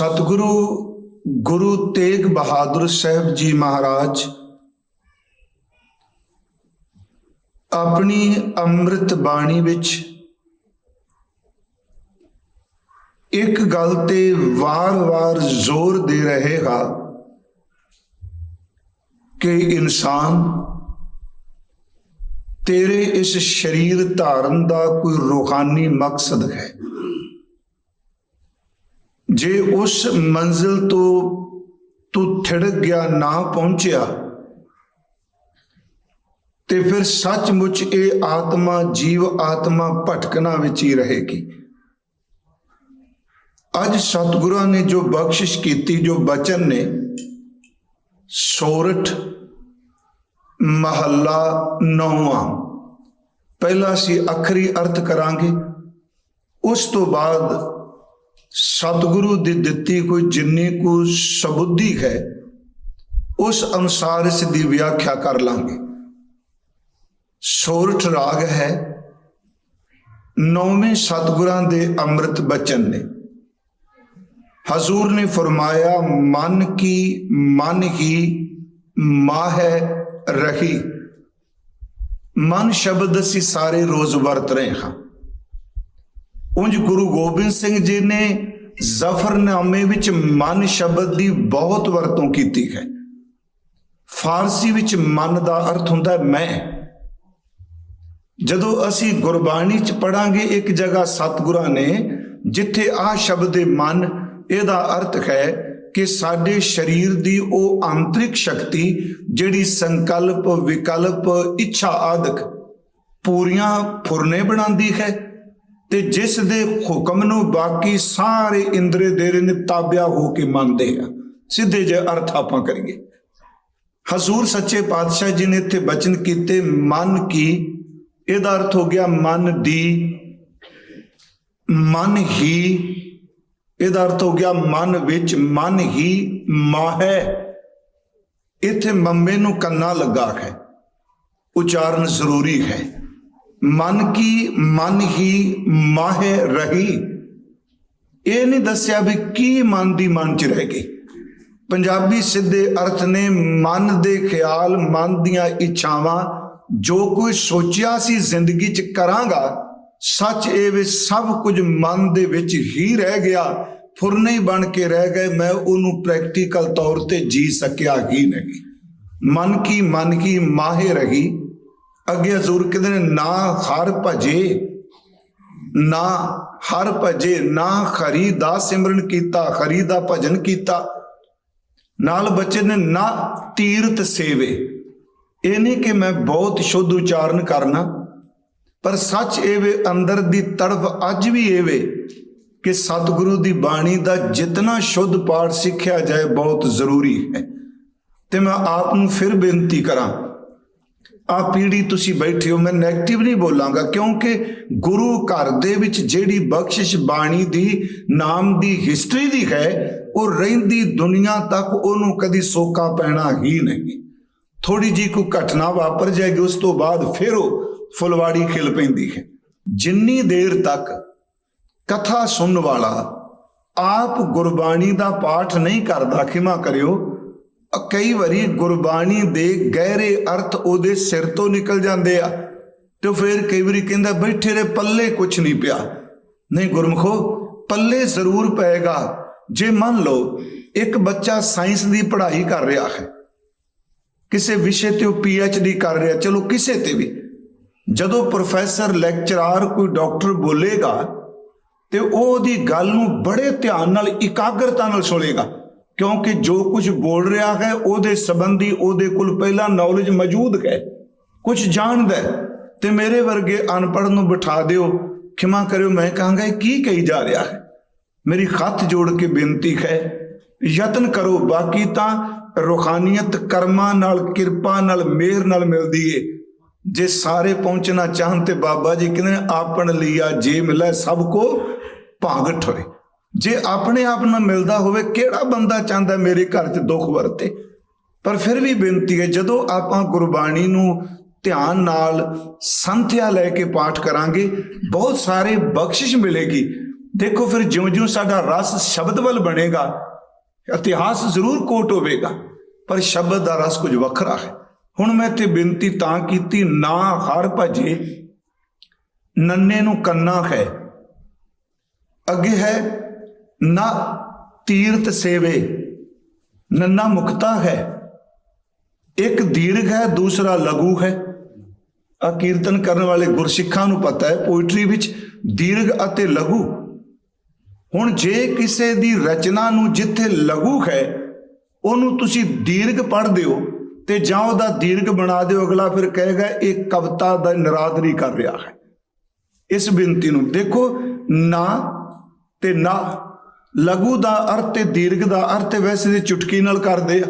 ਸਤਿਗੁਰੂ ਗੁਰੂ ਤੇਗ ਬਹਾਦਰ ਸਾਹਿਬ ਜੀ ਮਹਾਰਾਜ ਆਪਣੀ ਅੰਮ੍ਰਿਤ ਬਾਣੀ ਵਿੱਚ ਇੱਕ ਗੱਲ ਤੇ ਵਾਰ-ਵਾਰ ਜ਼ੋਰ ਦੇ ਰਹੇ ਹਾਂ ਕਿ ਇਨਸਾਨ ਤੇਰੇ ਇਸ ਸਰੀਰ ਧਾਰਨ ਦਾ ਕੋਈ ਰੂਹਾਨੀ ਮਕਸਦ ਹੈ। ਜੇ ਉਸ ਮੰਜ਼ਿਲ ਤੋਂ ਤੂੰ ਥਿੜਕ ਗਿਆ, ਨਾ ਪਹੁੰਚਿਆ, ਤੇ ਫਿਰ ਸੱਚਮੁੱਚ ਇਹ ਆਤਮਾ ਜੀਵ ਆਤਮਾ ਭਟਕਣਾ ਵਿੱਚ ਹੀ ਰਹੇਗੀ। ਅੱਜ ਸਤਿਗੁਰਾਂ ਨੇ ਜੋ ਬਖਸ਼ਿਸ਼ ਕੀਤੀ, ਜੋ ਬਚਨ ਨੇ, ਸੋਰਠ, ਮਹੱਲਾ ਨੌਵਾਂ। ਪਹਿਲਾ ਸੀ ਅਖਰੀ ਅਰਥ ਕਰਾਂਗੇ, ਉਸ ਤੋਂ ਬਾਅਦ ਸਤਿਗੁਰੂ ਦੀ ਦਿੱਤੀ ਕੋਈ ਜਿੰਨੀ ਕੋ ਸਬੁੱਧੀ ਹੈ, ਉਸ ਅਨੁਸਾਰ ਇਸ ਦੀ ਵਿਆਖਿਆ ਕਰ ਲਾਂਗੇ। ਸੋਰਠ ਰਾਗ ਹੈ, ਨੌਵੇਂ ਸਤਿਗੁਰਾਂ ਦੇ ਅੰਮ੍ਰਿਤ ਬਚਨ ਨੇ। ਹਜ਼ੂਰ ਨੇ ਫਰਮਾਇਆ, ਮਨ ਕੀ ਮਨ ਹੀ ਮਾਹ ਹੈ ਰਹੀ। ਮਨ ਸ਼ਬਦ ਅਸੀਂ ਸਾਰੇ ਰੋਜ਼ ਵਰਤ ਰਹੇ ਹਾਂ। ਉਂਝ ਗੁਰੂ ਗੋਬਿੰਦ ਸਿੰਘ ਜੀ ਨੇ ਜ਼ਫਰਨਾਮੇ ਵਿੱਚ ਮਨ ਸ਼ਬਦ ਦੀ ਬਹੁਤ ਵਰਤੋਂ ਕੀਤੀ ਹੈ। ਫਾਰਸੀ ਵਿੱਚ ਮਨ ਦਾ ਅਰਥ ਹੁੰਦਾ ਹੈ ਮੈਂ। ਜਦੋਂ ਅਸੀਂ ਗੁਰਬਾਣੀ ਚ ਪੜਾਂਗੇ ਇੱਕ ਜਗ੍ਹਾ ਸਤਿਗੁਰਾਂ ਨੇ, ਜਿੱਥੇ ਆਹ ਸ਼ਬਦ ਦੇ ਮਨ, ਇਹਦਾ ਅਰਥ ਹੈ ਕਿ ਸਾਡੇ ਸਰੀਰ ਦੀ ਉਹ ਆਂਤਰਿਕ ਸ਼ਕਤੀ ਜਿਹੜੀ ਸੰਕਲਪ, ਵਿਕਲਪ, ਇੱਛਾ ਆਦਿਕ ਪੂਰੀਆਂ ਫੁਰਨੇ ਬਣਾਉਂਦੀ ਹੈ। ਤੇ ਜਿਸ ਦੇ ਹੁਕਮ ਨੂੰ ਬਾਕੀ ਸਾਰੇ ਇੰਦਰੇ ਦੇਰੇ ਨੇ ਤਾਬਿਆ ਹੋ ਕੇ ਮੰਨਦੇ ਆ। ਸਿੱਧੇ ਜੇ ਅਰਥ ਆਪਾਂ ਕਰੀਏ। ਹਜ਼ੂਰ ਸੱਚੇ ਪਾਤਸ਼ਾਹ ਜੀ ਨੇ ਇੱਥੇ ਬਚਨ ਕੀਤੇ, ਮਨ ਕੀ? ਇਹਦਾ ਅਰਥ ਹੋ ਗਿਆ ਮਨ ਦੀ, ਮਨ ਹੀ। ਇਹਦਾ ਅਰਥ ਹੋ ਗਿਆ ਮਨ ਵਿੱਚ, ਮਨ ਹੀ ਮਾਹੈ। ਇੱਥੇ ਮੰਮੇ ਨੂੰ ਕੰਨਾ ਲੱਗਾ ਹੈ। ਉਚਾਰਨ ਜ਼ਰੂਰੀ ਹੈ। ਮਨ ਕੀ ਮਨ ਹੀ ਮਾਹੇ ਰਹੀ। ਇਹ ਨਹੀਂ ਦੱਸਿਆ ਵੀ ਕੀ ਮਨ ਦੀ ਮਨ ਚ ਰਹਿ ਗਈ। ਪੰਜਾਬੀ ਸਿੱਧੇ ਅਰਥ ਨੇ ਮਨ ਦੇ ਖਿਆਲ, ਮਨ ਦੀਆਂ ਇੱਛਾਵਾਂ, ਜੋ ਕੋਈ ਸੋਚਿਆ ਸੀ ਜ਼ਿੰਦਗੀ ਚ ਕਰਾਂਗਾ, ਸੱਚ ਇਹ ਵੀ ਸਭ ਕੁਝ ਮਨ ਦੇ ਵਿੱਚ ਹੀ ਰਹਿ ਗਿਆ। ਫੁਰਨੇ ਬਣ ਕੇ ਰਹਿ ਗਏ, ਮੈਂ ਉਹਨੂੰ ਪ੍ਰੈਕਟੀਕਲ ਤੌਰ ਤੇ ਜੀ ਸਕਿਆ ਹੀ ਨਹੀਂ। ਮਨ ਕੀ ਮਨ ਕੀ ਮਾਹੇ ਰਹੀ ਅੱਗੇ ਹਜ਼ੂਰ ਕਹਿੰਦੇ ਨੇ, ਨਾ ਹਰ ਭਜੇ, ਨਾ ਹਰ ਭਜੇ, ਨਾ ਖਰੀ ਦਾ ਸਿਮਰਨ ਕੀਤਾ, ਖਰੀ ਦਾ ਭਜਨ ਕੀਤਾ। ਨਾਲ ਬੱਚੇ ਨੇ, ਨਾ ਤੀਰਥ ਸੇਵੇ। ਇਹ ਨਹੀਂ ਕਿ ਮੈਂ ਬਹੁਤ ਸ਼ੁੱਧ ਉਚਾਰਨ ਕਰਨਾ, ਪਰ ਸੱਚ ਇਹ ਵੇ, ਅੰਦਰ ਦੀ ਤੜਫ ਅੱਜ ਵੀ ਇਹ ਵੇ ਕਿ ਸਤਿਗੁਰੂ ਦੀ ਬਾਣੀ ਦਾ ਜਿਤਨਾ ਸ਼ੁੱਧ ਪਾਠ ਸਿੱਖਿਆ ਜਾਏ, ਬਹੁਤ ਜ਼ਰੂਰੀ ਹੈ। ਤੇ ਮੈਂ ਆਪ ਨੂੰ ਫਿਰ ਬੇਨਤੀ ਕਰਾਂ ਆ ਪੀੜੀ ਤੁਸੀਂ ਬੈਠੇ ਹੋ, ਮੈਂ 네ਗੇਟਿਵ ਨਹੀਂ ਬੋਲਾਂਗਾ, ਕਿਉਂਕਿ ਗੁਰੂ ਘਰ ਦੇ ਵਿੱਚ ਜਿਹੜੀ ਬਖਸ਼ਿਸ਼ ਬਾਣੀ ਦੀ, ਨਾਮ ਦੀ ਹਿਸਟਰੀ ਦੀ ਹੈ, ਉਹ ਰਹਿੰਦੀ ਦੁਨੀਆ ਤੱਕ ਉਹਨੂੰ ਕਦੀ ਸੋਕਾ ਪੈਣਾ ਹੀ ਨਹੀਂ। ਥੋੜੀ ਜੀ ਕੋਈ ਘਟਨਾ ਵਾਪਰ ਜਾਏਗੀ, ਉਸ ਤੋਂ ਬਾਅਦ ਫਿਰ ਉਹ ਫੁਲਵਾੜੀ ਖਿਲ ਪੈਂਦੀ ਹੈ। ਜਿੰਨੀ ਦੇਰ ਤੱਕ ਕਥਾ ਸੁਣਨ ਵਾਲਾ ਆਪ ਗੁਰਬਾਣੀ ਦਾ ਪਾਠ ਨਹੀਂ ਕਰਦਾ, ਖਿਮਾ ਕਰਿਓ ਕਈ ਵਾਰੀ ਗੁਰਬਾਣੀ ਦੇ ਗਹਿਰੇ ਅਰਥ ਉਹਦੇ ਸਿਰ ਤੋਂ ਨਿਕਲ ਜਾਂਦੇ ਆ ਤੇ ਫਿਰ ਕਈ ਵਾਰੀ ਕਹਿੰਦਾ ਬੈਠੇ ਰੇ ਪੱਲੇ ਕੁਛ ਨਹੀਂ ਪਿਆ। ਨਹੀਂ ਗੁਰਮਖੋ, ਪੱਲੇ ਜ਼ਰੂਰ ਪਏਗਾ। ਜੇ ਮੰਨ ਲਓ, ਇੱਕ ਬੱਚਾ ਸਾਇੰਸ ਦੀ ਪੜ੍ਹਾਈ ਕਰ ਰਿਹਾ ਹੈ, ਕਿਸੇ ਵਿਸ਼ੇ ਤੇ ਉਹ ਪੀ ਐਚ ਡੀ ਕਰ ਰਿਹਾ, ਚਲੋ ਕਿਸੇ ਤੇ ਵੀ, ਜਦੋਂ ਪ੍ਰੋਫੈਸਰ, ਲੈਕਚਰਾਰ ਕੋਈ ਡਾਕਟਰ ਬੋਲੇਗਾ ਤੇ ਉਹ ਉਹਦੀ ਗੱਲ ਨੂੰ ਬੜੇ ਧਿਆਨ ਨਾਲ, ਇਕਾਗਰਤਾ ਨਾਲ ਸੁਣੇਗਾ। ਕਿਉਂਕਿ ਜੋ ਕੁਝ ਬੋਲ ਰਿਹਾ ਹੈ, ਉਹਦੇ ਸੰਬੰਧੀ ਉਹਦੇ ਕੋਲ ਪਹਿਲਾਂ ਨੌਲੇਜ ਮੌਜੂਦ ਹੈ। ਕੁਝ ਜਾਣਦਾ ਹੈ, ਤੇ ਮੇਰੇ ਵਰਗੇ ਅਨਪੜ੍ਹ ਨੂੰ ਬਿਠਾ ਦਿਓ। ਖਿਮਾ ਕਰਿਓ, ਮੈਂ ਕਹਾਂਗਾ, ਇਹ ਕੀ ਕਹੀ ਜਾ ਰਿਹਾ ਹੈ? ਮੇਰੀ ਹੱਥ ਜੋੜ ਕੇ ਬੇਨਤੀ ਹੈ, ਯਤਨ ਕਰੋ, ਬਾਕੀ ਤਾਂ ਰੋਖਾਨੀਅਤ ਕਰਮਾਂ ਨਾਲ, ਕਿਰਪਾ ਨਾਲ, ਮਿਹਰ ਨਾਲ ਮਿਲਦੀ ਏ। ਜੇ ਸਾਰੇ ਪਹੁੰਚਣਾ ਚਾਹਨ ਤੇ ਬਾਬਾ ਜੀ ਕਹਿੰਦੇ ਆਪਣ ਲਿਆ ਜੇ ਮਿਲੇ ਸਭ ਕੋ ਭਾਗਟ ਹੋਏ ਜੇ ਆਪਣੇ ਆਪ ਨਾਲ ਮਿਲਦਾ ਹੋਵੇ, ਕਿਹੜਾ ਬੰਦਾ ਚਾਹੁੰਦਾ ਮੇਰੇ ਘਰ 'ਚ ਦੁੱਖ ਵਰਤੇ? ਪਰ ਫਿਰ ਵੀ ਬੇਨਤੀ ਹੈ, ਜਦੋਂ ਆਪਾਂ ਗੁਰਬਾਣੀ ਨੂੰ ਧਿਆਨ ਨਾਲ ਸੰਥਿਆ ਲੈ ਕੇ ਪਾਠ ਕਰਾਂਗੇ, ਬਹੁਤ ਸਾਰੇ ਬਖਸ਼ਿਸ਼ ਮਿਲੇਗੀ। ਦੇਖੋ ਫਿਰ ਜਿਉਂ-ਜਿਉਂ ਸਾਡਾ ਰਸ ਸ਼ਬਦ ਵੱਲ ਬਣੇਗਾ, ਇਤਿਹਾਸ ਜ਼ਰੂਰ ਕੋਟ ਹੋਵੇਗਾ, ਪਰ ਸ਼ਬਦ ਦਾ ਰਸ ਕੁਝ ਵੱਖਰਾ ਹੈ। ਹੁਣ ਮੈਂ ਤੇ ਬੇਨਤੀ ਤਾਂ ਕੀਤੀ, ਨਾ ਹਰ ਭਜੇ ਨੰਨੇ ਨੂੰ ਕੰਨਾ ਹੈ। ਅੱਗੇ ਹੈ ਨਾ ਤੀਰਥ ਸੇਵੇ ਨੰਨਾ ਮੁਕਤਾ ਹੈ। ਇੱਕ ਦੀਰਘ ਹੈ, ਦੂਸਰਾ ਲਘੂ ਹੈ। ਆ ਕੀਰਤਨ ਕਰਨ ਵਾਲੇ ਗੁਰਸਿੱਖਾਂ ਨੂੰ ਪਤਾ ਹੈ ਪੋਇਟਰੀ ਵਿੱਚ ਦੀਰਘ ਅਤੇ ਲਘੂ। ਹੁਣ ਜੇ ਕਿਸੇ ਦੀ ਰਚਨਾ ਨੂੰ ਜਿੱਥੇ ਲਘੂ ਹੈ, ਉਹਨੂੰ ਤੁਸੀਂ ਦੀਰਘ ਪੜ੍ਹਦੇ ਹੋ ਤੇ ਜਾਂ ਉਹਦਾ ਦੀਰਘ ਬਣਾ ਦਿਓ, ਅਗਲਾ ਫਿਰ ਕਹੇਗਾ, ਇਹ ਕਵਿਤਾ ਦਾ ਨਿਰਾਦਰੀ ਕਰ ਰਿਹਾ ਹੈ। ਇਸ ਬੇਨਤੀ ਨੂੰ ਦੇਖੋ, ਨਾ ਤੇ ਨਾ ਲਘੂ ਦਾ ਅਰਥ ਤੇ ਦੀਰਘ ਦਾ ਅਰਥ ਵੈਸੇ ਦੀ ਚੁਟਕੀ ਨਾਲ ਕਰਦੇ ਆ।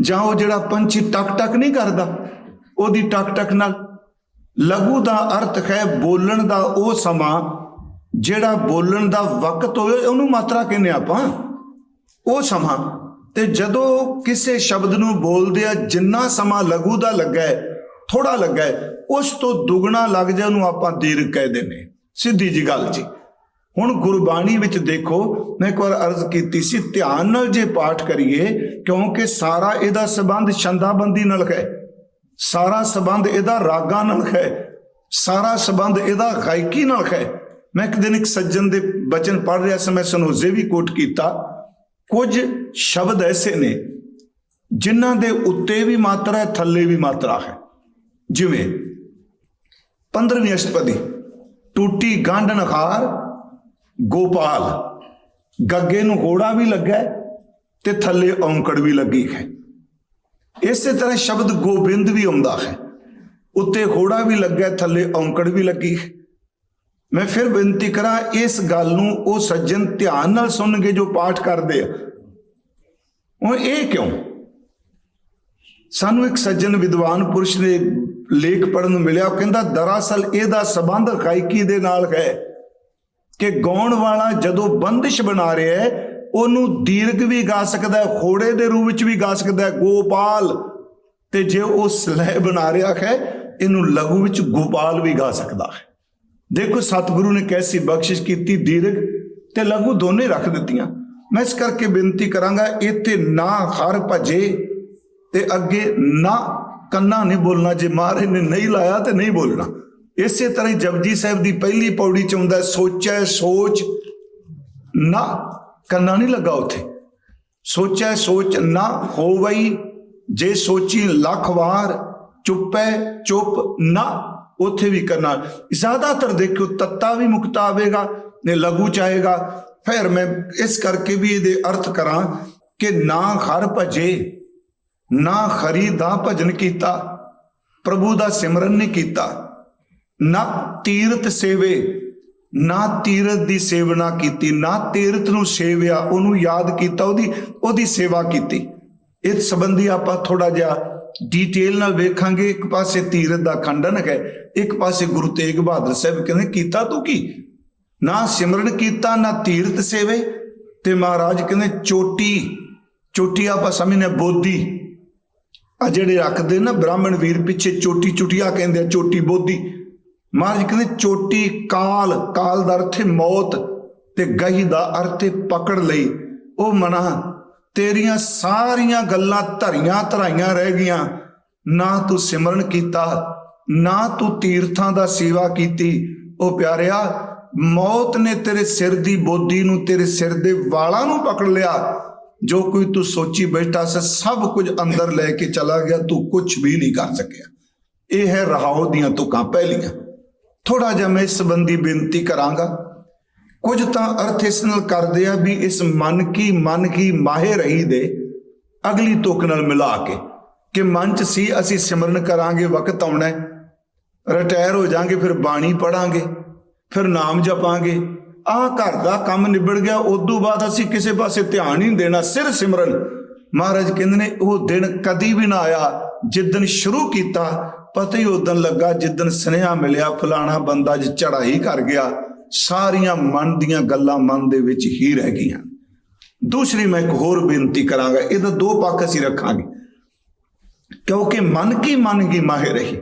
ਜਾਂ ਉਹ ਜਿਹੜਾ ਪੰਛੀ ਟਕ ਟਕ ਨਹੀਂ ਕਰਦਾ, ਉਹਦੀ ਟਕ ਟਕ ਨਾਲ। ਲਘੂ ਦਾ ਅਰਥ ਹੈ ਬੋਲਣ ਦਾ ਉਹ ਸਮਾਂ, ਜਿਹੜਾ ਬੋਲਣ ਦਾ ਵਕਤ ਹੋਵੇ, ਉਹਨੂੰ ਮਾਤਰਾ ਕਹਿੰਦੇ ਆਪਾਂ। ਉਹ ਸਮਾਂ। ਤੇ ਜਦੋਂ ਕਿਸੇ ਸ਼ਬਦ ਨੂੰ ਬੋਲਦੇ ਆ, ਜਿੰਨਾ ਸਮਾਂ ਲਘੂ ਦਾ ਲੱਗਾ ਹੈ ਥੋੜਾ ਲੱਗਾ ਹੈ ਉਸ ਤੋਂ ਦੁੱਗਣਾ ਲੱਗ ਜਾ ਉਹਨੂੰ ਆਪਾਂ ਦੀਰਘ ਕਹਿ ਦਿੰਦੇ ਸਿੱਧੀ ਜੀ ਗੱਲ ਜੀ। ਹੁਣ ਗੁਰਬਾਣੀ ਵਿੱਚ ਦੇਖੋ, ਮੈਂ ਇੱਕ ਵਾਰ ਅਰਜ਼ ਕੀਤੀ ਸੀ, ਧਿਆਨ ਨਾਲ ਜੇ ਪਾਠ ਕਰੀਏ, ਕਿਉਂਕਿ ਸਾਰਾ ਇਹਦਾ ਸਬੰਧ ਛੰਦਾਬੰਦੀ ਨਾਲ ਹੈ। ਸਾਰਾ ਸਬੰਧ ਇਹਦਾ ਰਾਗਾਂ ਨਾਲ ਹੈ। ਸਾਰਾ ਸਬੰਧ ਇਹਦਾ ਗਾਇਕੀ ਨਾਲ ਹੈ। ਮੈਂ ਇੱਕ ਦਿਨ ਇੱਕ ਸੱਜਣ ਦੇ ਬਚਨ ਪੜ੍ਹ ਰਿਹਾ ਸੀ, ਮੈਂ ਸਨੋਜ਼ੇ ਵੀ ਕੋਟ ਕੀਤਾ। ਕੁਝ ਸ਼ਬਦ ਐਸੇ ਨੇ, ਜਿਨ੍ਹਾਂ ਦੇ ਉੱਤੇ ਵੀ ਮਾਤਰਾ ਹੈ, ਥੱਲੇ ਵੀ ਮਾਤਰਾ ਹੈ। ਜਿਵੇਂ 15ਵੀਂ ਅਸ਼ਟਪਦੀ, ਟੂਟੀ ਗੰਢ ਨਖਾਰ ਗੋਪਾਲ, ਗੱਗੇ ਨੂੰ ਹੋੜਾ ਵੀ ਲੱਗਾ ਤੇ ਥੱਲੇ ਔਂਕੜ ਵੀ ਲੱਗੀ ਹੈ। ਇਸੇ ਤਰ੍ਹਾਂ ਸ਼ਬਦ ਗੋਬਿੰਦ ਵੀ ਆਉਂਦਾ ਹੈ। ਉੱਤੇ ਹੋੜਾ ਵੀ ਲੱਗਾ, ਥੱਲੇ ਔਂਕੜ ਵੀ ਲੱਗੀ ਹੈ। ਮੈਂ ਫਿਰ ਬੇਨਤੀ ਕਰਾਂ, ਇਸ ਗੱਲ ਨੂੰ ਉਹ ਸੱਜਣ ਧਿਆਨ ਨਾਲ ਸੁਣਨਗੇ ਜੋ ਪਾਠ ਕਰਦੇ ਆ। ਉਹ ਇਹ ਕਿਉਂ? ਸਾਨੂੰ ਇੱਕ ਸੱਜਣ ਵਿਦਵਾਨ ਪੁਰਸ਼ ਦੇ ਲੇਖ ਪੜਨ ਨੂੰ ਮਿਲਿਆ, ਉਹ ਕਹਿੰਦਾ, ਦਰਅਸਲ ਇਹਦਾ ਸਬੰਧ ਗਾਇਕੀ ਦੇ ਨਾਲ ਹੈ। ਕਿ ਗਾਉਣ ਵਾਲਾ ਜਦੋਂ ਬੰਦਿਸ਼ ਬਣਾ ਰਿਹਾ ਹੈ, ਉਹਨੂੰ ਦੀਰਘ ਵੀ ਗਾ ਸਕਦਾ ਹੈ, ਖੋੜੇ ਦੇ ਰੂਪ ਵਿੱਚ ਵੀ ਗਾ ਸਕਦਾ ਹੈ, ਗੋਪਾਲ। ਤੇ ਜੇ ਉਹ ਸਲਹਿ ਬਣਾ ਰਿਹਾ ਹੈ, ਇਹਨੂੰ ਲਘੂ ਵਿੱਚ ਗੋਪਾਲ ਵੀ ਗਾ ਸਕਦਾ ਹੈ। ਦੇਖੋ, ਸਤਿਗੁਰੂ ਨੇ ਕੈਸੀ ਬਖਸ਼ਿਸ਼ ਕੀਤੀ ਦੀਰਘ ਤੇ ਲਘੂ ਦੋਨੇ ਰੱਖ ਦਿੱਤੀਆਂ। ਮੈਂ ਇਸ ਕਰਕੇ ਬੇਨਤੀ ਕਰਾਂਗਾ, ਇੱਥੇ ਨਾ ਹਰ ਭਜੇ ਤੇ ਅੱਗੇ ਨਾ ਕੰਨਾਂ ਨਹੀਂ ਬੋਲਣਾ। ਜੇ ਮਹਾਰਾਜ ਨੇ ਨਹੀਂ ਲਾਇਆ ਤੇ ਨਹੀਂ ਬੋਲਣਾ। ਇਸੇ ਤਰ੍ਹਾਂ ਹੀ ਜਪਜੀ ਸਾਹਿਬ ਦੀ ਪਹਿਲੀ ਪੌੜੀ ਚ ਹੁੰਦਾ ਹੈ, ਸੋਚੈ ਸੋਚ ਨਾ ਕੰਨਾ ਨਹੀਂ ਲੱਗਾ ਉੱਥੇ। ਸੋਚੈ ਸੋਚ ਨਾ ਹੋਵਈ ਜੇ ਸੋਚੀ ਲੱਖ ਵਾਰ ਚੁੱਪੈ ਚੁੱਪ ਨਾ ਉੱਥੇ ਵੀ ਕਰਨਾ ਜ਼ਿਆਦਾਤਰ ਦੇਖਿਓ ਤੱਤਾ ਵੀ ਮੁਕਤਾ ਆਵੇਗਾ ਨੇ ਲਘੂ ਚਾਹੇਗਾ ਫਿਰ ਮੈਂ ਇਸ ਕਰਕੇ ਵੀ ਇਹਦੇ ਅਰਥ ਕਰਾਂ ਕਿ ਨਾ ਖਰ ਭਜੇ ਨਾ ਖਰੀ ਦਾ ਭਜਨ ਕੀਤਾ ਪ੍ਰਭੂ ਦਾ ਸਿਮਰਨ ਨਹੀਂ ਕੀਤਾ। ਨਾ ਤੀਰਥ ਸੇਵੇ, ਨਾ ਤੀਰਥ ਦੀ ਸੇਵਨਾ ਕੀਤੀ, ਨਾ ਤੀਰਥ ਨੂੰ ਸੇਵਿਆ, ਉਹਨੂੰ ਯਾਦ ਕੀਤਾ, ਉਹਦੀ ਉਹਦੀ ਸੇਵਾ ਕੀਤੀ। ਇਸ ਸੰਬੰਧੀ ਆਪਾਂ ਥੋੜਾ ਜਿਹਾ ਡਿਟੇਲ ਨਾਲ ਵੇਖਾਂਗੇ, ਇੱਕ ਪਾਸੇ ਤੀਰਥ ਦਾ ਖੰਡਨ ਹੈ, ਇੱਕ ਪਾਸੇ ਗੁਰੂ ਤੇਗ ਬਹਾਦਰ ਸਾਹਿਬ ਕਹਿੰਦੇ, ਕੀਤਾ ਤੂੰ ਕੀ? ਨਾ ਸਿਮਰਨ ਕੀਤਾ, ਨਾ ਤੀਰਥ ਸੇਵੇ? ਤੇ ਮਹਾਰਾਜ ਕਹਿੰਦੇ, ਚੋਟੀ ਚੋਟੀ ਆਪਾਂ ਸਮਝਨੇ ਬੋਧੀ। ਆ ਜਿਹੜੇ ਰੱਖਦੇ ਨਾ ਬ੍ਰਾਹਮਣ ਵੀਰ ਪਿੱਛੇ ਚੋਟੀ ਚੁਟਿਆ ਕਹਿੰਦੇ ਆ, ਚੋਟੀ ਬੋਧੀ। ਮਹਾਰਾਜ ਕਹਿੰਦੇ, ਚੋਟੀ ਕਾਲ ਕਾਲ ਦਾ ਅਰਥ ਹੈ ਮੌਤ ਤੇ ਗਹੀ ਦਾ ਅਰਥ ਹੈ ਪਕੜ ਲਈ। ਉਹ ਮਨਾ, ਤੇਰੀਆਂ ਸਾਰੀਆਂ ਗੱਲਾਂ ਧਰੀਆਂ ਧਰਾਈਆਂ ਰਹਿ ਗਈਆਂ। ਨਾ ਤੂੰ ਸਿਮਰਨ ਕੀਤਾ, ਨਾ ਤੂੰ ਤੀਰਥਾਂ ਦਾ ਸੇਵਾ ਕੀਤੀ। ਉਹ ਪਿਆਰਿਆ, ਮੌਤ ਨੇ ਤੇਰੇ ਸਿਰ ਦੀ ਬੋਦੀ ਨੂੰ ਤੇਰੇ ਸਿਰ ਦੇ ਵਾਲਾਂ ਨੂੰ ਪਕੜ ਲਿਆ। ਜੋ ਕੋਈ ਤੂੰ ਸੋਚੀ ਬੈਠਾ ਸੀ, ਸਭ ਕੁਝ ਅੰਦਰ ਲੈ ਕੇ ਚਲਾ ਗਿਆ। ਤੂੰ ਕੁਝ ਵੀ ਨਹੀਂ ਕਰ ਸਕਿਆ। ਇਹ ਹੈ ਰਹਾਉ ਦੀਆਂ ਤੁਕਾਂ ਪਹਿਲੀਆਂ। ਥੋੜਾ ਜਿਹਾ ਮੈਂ ਇਸ ਸੰਬੰਧੀ ਬੇਨਤੀ ਕਰਾਂਗਾ। ਕੁਝ ਤਾਂ ਅਰਥ ਇਸ ਨਾਲ ਕਰਦੇ ਆ ਵੀ ਇਸ ਮਨ ਕੀ ਮਨ ਕੀ ਮਾਹੇ ਰਹੀ ਦੇ ਅਗਲੀ ਤੁਕ ਨਾਲ ਮਿਲਾ ਕੇ ਕਿ ਮਨ ਚ ਸੀ ਅਸੀਂ ਸਿਮਰਨ ਕਰਾਂਗੇ, ਵਕਤ ਆਉਣਾ ਹੈ। ਰਿਟਾਇਰ ਹੋ ਜਾਾਂਗੇ, ਫਿਰ ਬਾਣੀ ਪੜਾਂਗੇ, ਫਿਰ ਨਾਮ ਜਪਾਂਗੇ। ਆਹ ਘਰ ਦਾ ਕੰਮ ਨਿਬੜ ਗਿਆ, ਉਦੋਂ ਬਾਅਦ ਅਸੀਂ ਕਿਸੇ ਪਾਸੇ ਧਿਆਨ ਹੀ ਨਹੀਂ ਦੇਣਾ, ਸਿਰ ਸਿਮਰਨ। ਮਹਾਰਾਜ ਕਹਿੰਦੇ ਨੇ, ਉਹ ਦਿਨ ਕਦੀ ਵੀ ਨਾ ਆਇਆ ਜਿੱਦਨ ਸ਼ੁਰੂ ਕੀਤਾ ਪਤਾ ਹੀ ਉਦੋਂ ਲੱਗਾ ਜਿੱਦਨ ਸੁਨੇਹਾ ਮਿਲਿਆ, ਫਲਾਣਾ ਬੰਦਾ ਜ ਚੜਾਈ ਕਰ ਗਿਆ। ਸਾਰੀਆਂ ਮਨ ਦੀਆਂ ਗੱਲਾਂ ਮਨ ਦੇ ਵਿੱਚ ਹੀ ਰਹਿ ਗਈਆਂ। ਦੂਸਰੀ ਮੈਂ ਇੱਕ ਹੋਰ ਬੇਨਤੀ ਕਰਾਂਗਾ, ਇਹਦਾ ਦੋ ਪੱਖ ਅਸੀਂ ਰੱਖਾਂਗੇ। ਕਿਉਂਕਿ ਮਨ ਕੀ ਮਨ ਕੀ ਮਾਹਿਰ ਰਹੀ।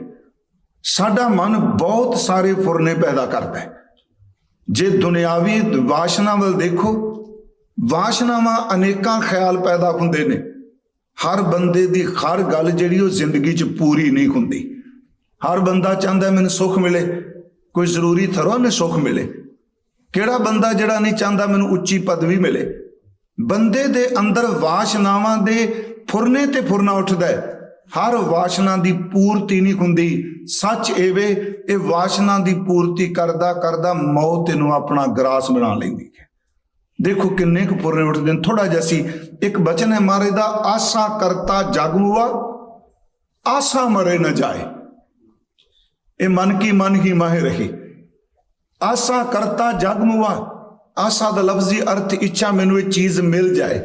ਸਾਡਾ ਮਨ ਬਹੁਤ ਸਾਰੇ ਫੁਰਨੇ ਪੈਦਾ ਕਰਦਾ ਹੈ। ਜੇ ਦੁਨਿਆਵੀ ਵਾਸ਼ਨਾ ਵੱਲ ਦੇਖੋ, ਵਾਸ਼ਨਾਵਾਂ ਅਨੇਕਾਂ ਖਿਆਲ ਪੈਦਾ ਹੁੰਦੇ ਨੇ। ਹਰ ਬੰਦੇ ਦੀ, ਹਰ ਗੱਲ ਜਿਹੜੀ ਉਹ ਜ਼ਿੰਦਗੀ 'ਚ ਪੂਰੀ ਨਹੀਂ ਹੁੰਦੀ। ਹਰ ਬੰਦਾ ਚਾਹੁੰਦਾ ਮੈਨੂੰ ਸੁੱਖ ਮਿਲੇ, ਕੋਈ ਜ਼ਰੂਰੀ ਥਰੋ ਨੇ ਸੁੱਖ ਮਿਲੇ। ਕਿਹੜਾ ਬੰਦਾ ਜਿਹੜਾ ਨਹੀਂ ਚਾਹੁੰਦਾ ਮੈਨੂੰ ਉੱਚੀ ਪਦਵੀ ਮਿਲੇ? ਬੰਦੇ ਦੇ ਅੰਦਰ ਵਾਸ਼ਨਾਵਾਂ ਦੇ ਫੁਰਨੇ ਤੇ ਫੁਰਨਾ ਉੱਠਦਾ ਹੈ। ਹਰ ਵਾਸ਼ਨਾ ਦੀ ਪੂਰਤੀ ਨਹੀਂ ਹੁੰਦੀ। ਸੱਚ ਏਵੇ ਇਹ ਵਾਸ਼ਨਾ ਦੀ ਪੂਰਤੀ ਕਰਦਾ ਕਰਦਾ ਮੌਤ ਇਹਨੂੰ ਆਪਣਾ ਗਰਾਸ ਬਣਾ ਲੈਂਦੀ ਹੈ। ਦੇਖੋ ਕਿੰਨੇ ਕੁ ਫੁਰਨੇ ਉੱਠਦੇ ਨੇ। ਥੋੜਾ ਜਿਹਾ ਸੀ, ਇੱਕ ਬਚਨ ਹੈ, ਮਾਰੇ ਦਾ ਆਸਾ ਕਰਤਾ ਜਗ ਮੁਆ ਆਸਾ ਮਰੇ ਨਾ ਜਾਏ। ਇਹ ਮਨ ਕੀ ਮਨ ਹੀ ਮਾਹਿ ਰਹੀ। ਆਸਾ ਕਰਤਾ ਜਗ ਮੁਆ। ਆਸਾ ਦਾ ਲਫ਼ਜ਼ੀ ਅਰਥ ਇੱਛਾ ਮੈਨੂੰ ਇਹ ਚੀਜ਼ ਮਿਲ ਜਾਏ।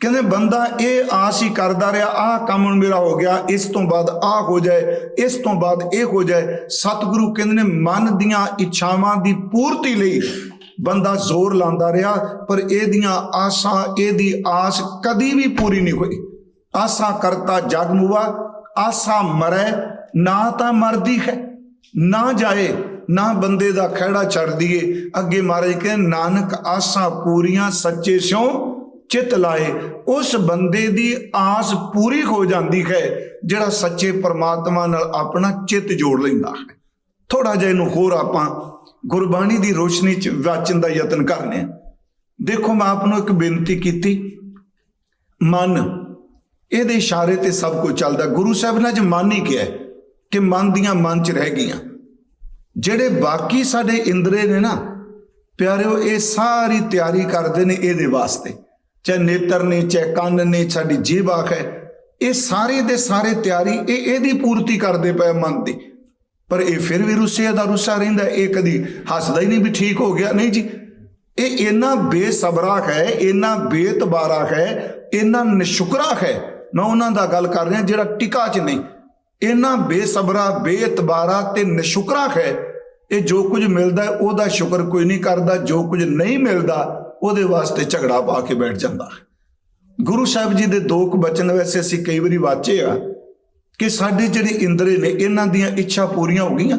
ਕਹਿੰਦੇ ਬੰਦਾ ਇਹ ਆਸ ਹੀ ਕਰਦਾ ਰਿਹਾ, ਆਹ ਕੰਮ ਮੇਰਾ ਹੋ ਗਿਆ, ਇਸ ਤੋਂ ਬਾਅਦ ਆਹ ਹੋ ਜਾਏ, ਇਸ ਤੋਂ ਬਾਅਦ ਇਹ ਹੋ ਜਾਏ। ਸਤਿਗੁਰੂ ਕਹਿੰਦੇ ਨੇ, ਮਨ ਦੀਆਂ ਇੱਛਾਵਾਂ ਦੀ ਪੂਰਤੀ ਲਈ ਬੰਦਾ ਜ਼ੋਰ ਲਾਉਂਦਾ ਰਿਹਾ, ਪਰ ਇਹਦੀਆਂ ਆਸਾਂ, ਇਹਦੀ ਆਸ ਕਦੀ ਵੀ ਪੂਰੀ ਨਹੀਂ ਹੋਈ। ਆਸਾ ਕਰਤਾ ਜਗ ਮੁਆ, ਆਸਾ ਮਰੇ, ਨਾ ਤਾਂ ਮਰਦੀ ਹੈ। ਨਾ ਜਾਏ, ਨਾ ਬੰਦੇ ਦਾ ਖਹਿੜਾ ਛੱਡ ਦਈਏ। ਅੱਗੇ ਮਹਾਰਾਜ ਕਹਿੰਦੇ, ਨਾਨਕ ਆਸਾਂ ਪੂਰੀਆਂ, ਸੱਚੇ ਸਿਉ ਚਿਤ ਲਾਏ। ਉਸ ਬੰਦੇ ਦੀ ਆਸ ਪੂਰੀ ਹੋ ਜਾਂਦੀ ਹੈ, ਜਿਹੜਾ ਸੱਚੇ ਪਰਮਾਤਮਾ ਨਾਲ ਆਪਣਾ ਚਿੱਤ ਜੋੜ ਲੈਂਦਾ ਹੈ। ਥੋੜਾ ਜਿਹਾ ਇਹਨੂੰ ਹੋਰ ਆਪਾਂ ਗੁਰਬਾਣੀ ਦੀ ਰੋਸ਼ਨੀ ਚ ਵਾਚਨ ਦਾ ਯਤਨ ਕਰਨੇ ਆ। ਦੇਖੋ, ਮੈਂ ਆਪ ਨੂੰ ਇੱਕ ਬੇਨਤੀ ਕੀਤੀ। ਮਨ, ਇਹਦੇ ਇਸ਼ਾਰੇ ਤੇ ਸਭ ਕੁਝ ਚੱਲਦਾ। ਗੁਰੂ ਸਾਹਿਬ ਨੇ ਅੱਜ ਮਨ ਹੀ ਕਿਹਾ ਕਿ ਮਨ ਦੀਆਂ ਮਨ ਚ ਰਹਿ ਗਈਆਂ। ਜਿਹੜੇ ਬਾਕੀ ਸਾਡੇ ਇੰਦਰੇ ਨੇ ਨਾ, ਪਿਆਰਿਓ, ਇਹ ਸਾਰੀ ਤਿਆਰੀ ਕਰਦੇ ਨੇ ਇਹਦੇ ਵਾਸਤੇ। ਚਾਹੇ ਨੇਤਰ ਨੇ, ਚਾਹੇ ਕੰਨ ਨੇ, ਸਾਡੀ ਜੀਭ ਆਖ ਹੈ, ਇਹ ਸਾਰੇ ਦੇ ਸਾਰੇ ਤਿਆਰੀ ਇਹ ਇਹਦੀ ਪੂਰਤੀ ਕਰਦੇ ਪਏ ਮਨ ਦੀ। ਪਰ ਇਹ ਫਿਰ ਵੀ ਰੁੱਸਿਆ ਦਾ ਰੁੱਸਾ ਰਹਿੰਦਾ, ਇਹ ਕਦੀ ਹੱਸਦਾ ਹੀ ਨਹੀਂ ਵੀ ਠੀਕ ਹੋ ਗਿਆ। ਨਹੀਂ ਜੀ, ਇਹ ਇੰਨਾ ਬੇਸਬਰਾ ਹੈ, ਇੰਨਾ ਬੇਤਬਾਰਾ ਹੈ, ਇੰਨਾ ਨਿਸ਼ੁਕਰਾ ਹੈ। ਮੈਂ ਉਹਨਾਂ ਦਾ ਗੱਲ ਕਰ ਰਿਹਾ ਜਿਹੜਾ ਟਿਕਾ ਚ ਨਹੀਂ। ਇਹਨਾਂ ਬੇਸਬਰਾ ਬੇਤਬਾਰਾ ਤੇ ਨਿਸ਼ੁਕਰਾ ਹੈ ਇਹ ਜੋ ਕੁਝ ਮਿਲਦਾ, ਉਹਦਾ ਸ਼ੁਕਰ ਕੋਈ ਨਹੀਂ ਕਰਦਾ। ਜੋ ਕੁਝ ਨਹੀਂ ਮਿਲਦਾ, ਉਹਦੇ ਵਾਸਤੇ ਝਗੜਾ ਪਾ ਕੇ ਬੈਠ ਜਾਂਦਾ। ਗੁਰੂ ਸਾਹਿਬ ਜੀ ਦੇ ਦੋ ਕੁ ਬਚਨ ਵੈਸੇ ਅਸੀਂ ਕਈ ਵਾਰੀ ਵਾਚੇ ਆ ਕਿ ਸਾਡੇ ਜਿਹੜੇ ਇੰਦਰੇ ਨੇ, ਇਹਨਾਂ ਦੀਆਂ ਇੱਛਾ ਪੂਰੀਆਂ ਹੋ ਗਈਆਂ।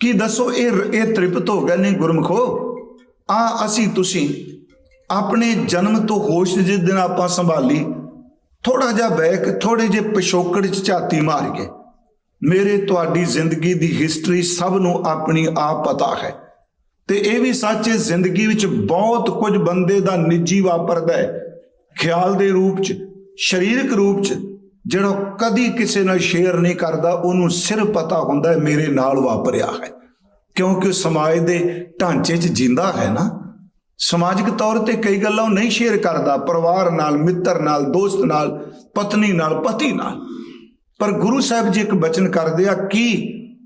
ਕੀ ਦੱਸੋ, ਇਹ ਇਹ ਤ੍ਰਿਪਤ ਹੋ ਗਏ ਨੇ ਗੁਰਮਖੋ? ਆ ਅਸੀਂ ਤੁਸੀਂ ਆਪਣੇ ਜਨਮ ਤੋਂ ਹੋਸ਼ ਜਿਸ ਦਿਨ ਆਪਾਂ ਸੰਭਾਲੀ ਥੋੜਾ ਜਿਹਾ ਬੈਕ ਥੋੜੇ ਜਿਹੇ ਪਿਛੋਕੜ ਚ ਝਾਤੀ ਮਾਰ ਕੇ, ਮੇਰੇ ਤੁਹਾਡੀ ਜ਼ਿੰਦਗੀ ਦੀ ਹਿਸਟਰੀ ਸਭ ਨੂੰ ਆਪਣੀ ਆਪ ਪਤਾ ਹੈ। ਤੇ ਇਹ ਵੀ ਸੱਚ ਹੈ, ਜ਼ਿੰਦਗੀ ਵਿੱਚ ਬਹੁਤ ਕੁਝ ਬੰਦੇ ਦਾ ਨਿੱਜੀ ਵਾਪਰਦਾ ਹੈ। ਖਿਆਲ ਦੇ ਰੂਪ ਚ, ਸਰੀਰਕ ਰੂਪ ਚ, ਜਿਹੜਾ ਕਦੀ ਕਿਸੇ ਨਾਲ ਸ਼ੇਅਰ ਨਹੀਂ ਕਰਦਾ, ਉਹਨੂੰ ਸਿਰਫ ਪਤਾ ਹੁੰਦਾ ਹੈ, ਮੇਰੇ ਨਾਲ ਵਾਪਰਿਆ ਹੈ। ਕਿਉਂਕਿ ਉਹ ਸਮਾਜ ਦੇ ਢਾਂਚੇ 'ਚ ਜਿੰਦਾ ਹੈ ਨਾ। ਸਮਾਜਿਕ ਤੌਰ ਤੇ ਕਈ ਗੱਲਾਂ ਉਹ ਨਹੀਂ ਸ਼ੇਅਰ ਕਰਦਾ, ਪਰਿਵਾਰ ਨਾਲ, ਮਿੱਤਰ ਨਾਲ, ਦੋਸਤ ਨਾਲ, ਪਤਨੀ ਨਾਲ, ਪਤੀ ਨਾਲ। ਪਰ ਗੁਰੂ ਸਾਹਿਬ ਜੀ ਇੱਕ ਬਚਨ ਕਰਦੇ ਆ ਕਿ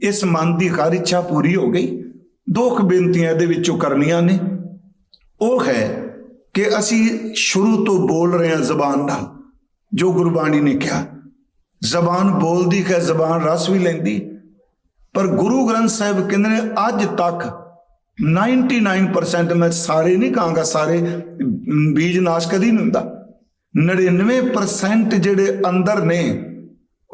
ਇਸ ਮਨ ਦੀ ਹਰ ਇੱਛਾ ਪੂਰੀ ਹੋ ਗਈ। ਦੋ ਬੇਨਤੀਆਂ ਇਹਦੇ ਵਿੱਚੋਂ ਕਰਨੀਆਂ ਨੇ। ਉਹ ਹੈ ਕਿ ਅਸੀਂ ਸ਼ੁਰੂ ਤੋਂ ਬੋਲ ਰਹੇ ਹਾਂ ਜ਼ਬਾਨ ਨਾਲ, ਜੋ ਗੁਰਬਾਣੀ ਨੇ ਕਿਹਾ। ਜ਼ਬਾਨ ਬੋਲਦੀ ਹੈ, ਜ਼ਬਾਨ ਰਸ ਵੀ ਲੈਂਦੀ। ਪਰ ਗੁਰੂ ਗ੍ਰੰਥ ਸਾਹਿਬ ਕਹਿੰਦੇ ਨੇ, ਅੱਜ ਤੱਕ 99% ਮੈਂ ਸਾਰੇ ਨਹੀਂ ਕਹਾਂਗਾ ਸਾਰੇ ਬੀਜ ਨਾਸ਼ ਕਦੀ ਨਹੀਂ ਹੁੰਦਾ। 99% ਜਿਹੜੇ ਅੰਦਰ ਨੇ,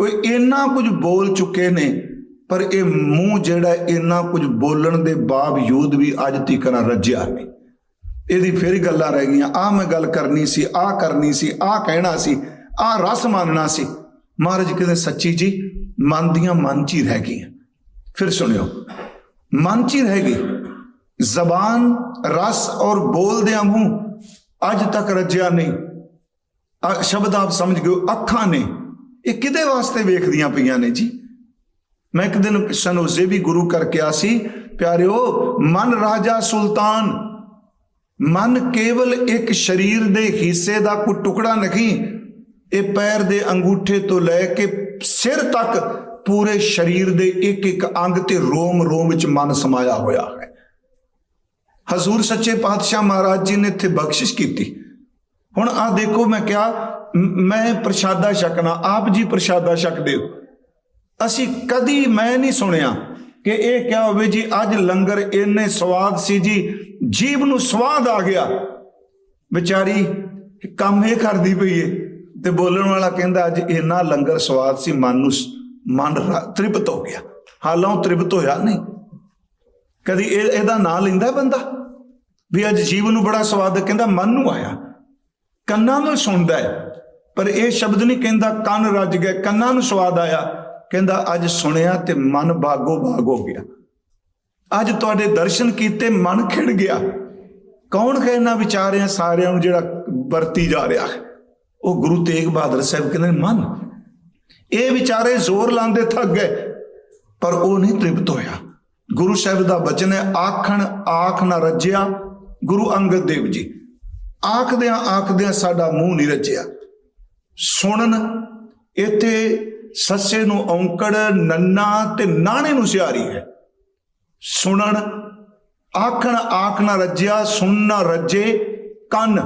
ਉਹ ਇੰਨਾ ਕੁਝ ਬੋਲ ਚੁੱਕੇ ਨੇ, ਪਰ ਇਹ ਮੂੰਹ ਜਿਹੜਾ ਇੰਨਾ ਕੁਝ ਬੋਲਣ ਦੇ ਬਾਵਜੂਦ ਵੀ ਅੱਜ ਤੱਕ ਰੱਜਿਆ ਨਹੀਂ ਇਹਦੀ ਫਿਰ ਗੱਲਾਂ ਰਹਿ ਗਈਆਂ। ਆ ਮੈਂ ਗੱਲ ਕਰਨੀ ਸੀ ਆ ਕਰਨੀ ਸੀ ਆ ਕਹਿਣਾ ਸੀ ਆ ਰਸ ਮੰਨਣਾ ਸੀ। ਮਹਾਰਾਜ ਕਹਿੰਦੇ, ਸੱਚੀ ਜੀ, ਮਨ ਦੀਆਂ ਮਨ ਚ ਹੀ ਰਹਿ ਗਈਆਂ। ਫਿਰ ਸੁਣਿਓ, ਮਨ ਚ ਹੀ ਰਹਿ ਗਈ। ਜ਼ਬਾਨ, ਰਸ ਔਰ ਬੋਲਦਿਆਂ ਮੂੰਹ ਅੱਜ ਤੱਕ ਰੱਜਿਆ ਨਹੀਂ। ਸ਼ਬਦ ਆਪ ਸਮਝ ਗਏ, ਅੱਖਾਂ ਨੇ। ਇਹ ਕਿਹਦੇ ਵਾਸਤੇ ਵੇਖਦੀਆਂ ਪਈਆਂ ਨੇ ਜੀ? ਮੈਂ ਇੱਕ ਦਿਨ ਸਨੋਜ਼ੇ ਵੀ ਗੁਰੂ ਕਰਕੇ ਆ ਸੀ, ਪਿਆਰਿਓ, ਮਨ ਰਾਜਾ ਸੁਲਤਾਨ, ਮਨ ਕੇਵਲ ਇੱਕ ਸਰੀਰ ਦੇ ਹਿੱਸੇ ਦਾ ਕੋਈ ਟੁਕੜਾ ਨਹੀਂ, ਇਹ ਪੈਰ ਦੇ ਅੰਗੂਠੇ ਤੋਂ ਲੈ ਕੇ ਸਿਰ ਤੱਕ ਪੂਰੇ ਸਰੀਰ ਦੇ ਇੱਕ ਇੱਕ ਅੰਗ ਤੇ ਰੋਮ ਰੋਮ ਵਿੱਚ ਮਨ ਸਮਾਇਆ ਹੋਇਆ। ਹਜ਼ੂਰ ਸੱਚੇ ਪਾਤਸ਼ਾਹ ਮਹਾਰਾਜ ਜੀ ਨੇ ਇੱਥੇ ਬਖਸ਼ਿਸ਼ ਕੀਤੀ। ਹੁਣ ਆ ਦੇਖੋ, ਮੈਂ ਕਿਹਾ, ਮੈਂ ਪ੍ਰਸ਼ਾਦਾ ਛਕਣਾ, ਆਪ ਜੀ ਪ੍ਰਸ਼ਾਦਾ ਛਕਦੇ ਹੋ। ਅਸੀਂ ਕਦੀ ਮੈਂ ਨਹੀਂ ਸੁਣਿਆ ਕਿ ਇਹ ਕਿਹਾ ਹੋਵੇ ਜੀ, ਅੱਜ ਲੰਗਰ ਇੰਨੇ ਸਵਾਦ ਸੀ ਜੀ ਜੀਬ ਨੂੰ ਸਵਾਦ ਆ ਗਿਆ। ਵਿਚਾਰੀ ਕੰਮ ਇਹ ਕਰਦੀ ਪਈ ਏ ਤੇ ਬੋਲਣ ਵਾਲਾ ਕਹਿੰਦਾ, ਅੱਜ ਇੰਨਾ ਲੰਗਰ ਸਵਾਦ ਸੀ, ਮਨ ਨੂੰ ਮਨ ਤ੍ਰਿਪਤ ਹੋ ਗਿਆ। ਹਾਲਾਂ ਤ੍ਰਿਪਤ ਹੋਇਆ ਨਹੀਂ। ਕਦੀ ਇਹਦਾ ਨਾਂ ਲੈਂਦਾ ਬੰਦਾ? ਵੀ ਅੱਜ ਜੀਵਨ ਨੂੰ ਬੜਾ ਸਵਾਦ ਕਹਿੰਦਾ ਮਨ ਨੂੰ ਆਇਆ। ਕੰਨਾਂ ਨੂੰ ਸੁਣਦਾ ਹੈ, ਪਰ ਇਹ ਸ਼ਬਦ ਨਹੀਂ ਕਹਿੰਦਾ ਕੰਨ ਰੱਜ ਗਏ, ਕੰਨਾਂ ਨੂੰ ਸਵਾਦ ਆਇਆ। ਕਹਿੰਦਾ ਅੱਜ ਸੁਣਿਆ ਤੇ ਮਨ ਬਾਗੋ ਬਾਗ ਹੋ ਗਿਆ। ਅੱਜ ਤੁਹਾਡੇ ਦਰਸ਼ਨ ਕੀਤੇ ਮਨ ਖਿੜ ਗਿਆ। ਕੌਣ ਕਹਿਣਾ ਵਿਚਾਰਿਆਂ ਸਾਰਿਆਂ ਨੂੰ ਜਿਹੜਾ ਵਰਤੀ ਜਾ ਰਿਹਾ ਹੈ? ਉਹ ਗੁਰੂ ਤੇਗ ਬਹਾਦਰ ਸਾਹਿਬ ਕਹਿੰਦੇ ਮਨ। ਇਹ ਵਿਚਾਰੇ ਜ਼ੋਰ ਲਾਉਂਦੇ ਥੱਕ ਗਏ, ਪਰ ਉਹ ਨਹੀਂ ਤ੍ਰਿਪਤ ਹੋਇਆ। ਗੁਰੂ ਸਾਹਿਬ ਦਾ ਬਚਨ ਹੈ, ਆਖਣ ਆਖ ਨਾ ਰੱਜਿਆ ਗੁਰੂ ਅੰਗਦ ਦੇਵ ਜੀ, ਆਖਦਿਆਂ ਆਖਦਿਆਂ ਸਾਡਾ ਮੂੰਹ ਨਹੀਂ ਰੱਜਿਆ। ਸੁਣਨ, ਇੱਥੇ ਸੱਸੇ ਨੂੰ ਔਂਕੜ, ਨੰਨਾ ਤੇ ਨਾਣੇ ਨੂੰ ਸਿਆਰੀ ਹੈ। ਸੁਣਨ, ਆਖਣ ਆਖ ਨਾ ਰੱਜਿਆ, ਸੁਣ ਨਾ ਰੱਜੇ ਕੰਨ।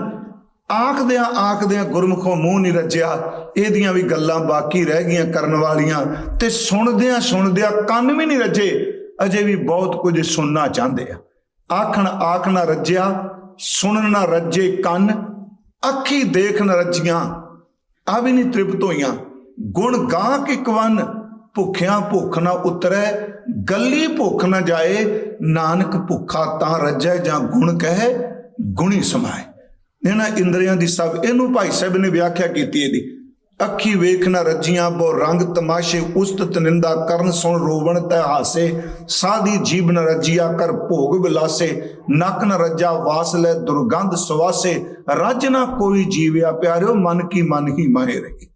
ਆਖਦਿਆਂ ਆਖਦਿਆਂ ਗੁਰਮੁਖੋਂ ਮੂੰਹ ਨਹੀਂ ਰੱਜਿਆ, ਇਹਦੀਆਂ ਵੀ ਗੱਲਾਂ ਬਾਕੀ ਰਹਿ ਗਈਆਂ ਕਰਨ ਵਾਲੀਆਂ ਤੇ ਸੁਣਦਿਆਂ ਸੁਣਦਿਆਂ ਕੰਨ ਵੀ ਨਹੀਂ ਰੱਜੇ, ਅਜੇ ਵੀ ਬਹੁਤ ਕੁਝ ਸੁਣਨਾ ਚਾਹੁੰਦੇ ਆ। ਆਖਣ ਆਖ ਨਾ ਰੱਜਿਆ, ਸੁਣਨ ਨਾ ਰੱਜੇ ਕੰਨ, ਅੱਖੀ ਦੇਖ ਨਾ ਰੱਜੀਆਂ। ਆ ਵੀ ਨਹੀਂ ਤ੍ਰਿਪਤ ਹੋਈਆਂ। ਗੁਣ ਗਾਂ ਕਿ ਕਵਨ ਭੁੱਖਿਆਂ ਭੁੱਖ ਨਾ ਉਤਰੈ, ਗੱਲੀ ਭੁੱਖ ਨਾ ਜਾਏ, ਨਾਨਕ ਭੁੱਖਾ ਤਾਂ ਰੱਜੈ ਜਾਂ ਗੁਣ ਕਹੇ, ਗੁਣੀ ਸਮਾਏ। ਇਹਨਾਂ ਇੰਦਰੀਆਂ ਦੀ ਸਭ, ਇਹਨੂੰ ਭਾਈ ਸਾਹਿਬ ਨੇ ਵਿਆਖਿਆ ਕੀਤੀ ਇਹਦੀ। ਅੱਖੀ ਵੇਖ ਨਾ ਰੱਜੀਆਂ ਬੋ ਰੰਗ ਤਮਾਸ਼ੇ ਉਸਤ ਨਿੰਦਾ ਕਰਨ ਸੁਣ ਰੋਵਣ ਤੈ ਹਾਸੇ। ਸਾਦੀ ਜੀਬ ਨ ਰੱਜੀਆ ਕਰ ਭੋਗ ਵਿਲਾਸੇ ਨੱਕ ਨ ਰੱਜਾ ਵਾਸ ਲੈ ਦੁਰਗੰਧ ਸਵਾਸੇ ਰੱਜ ਨਾ ਕੋਈ ਜੀਵਿਆ ਪਿਆਰਿਓ, ਮਨ ਕੀ ਮਨ ਹੀ ਮਾਹੇ ਰਹੀ।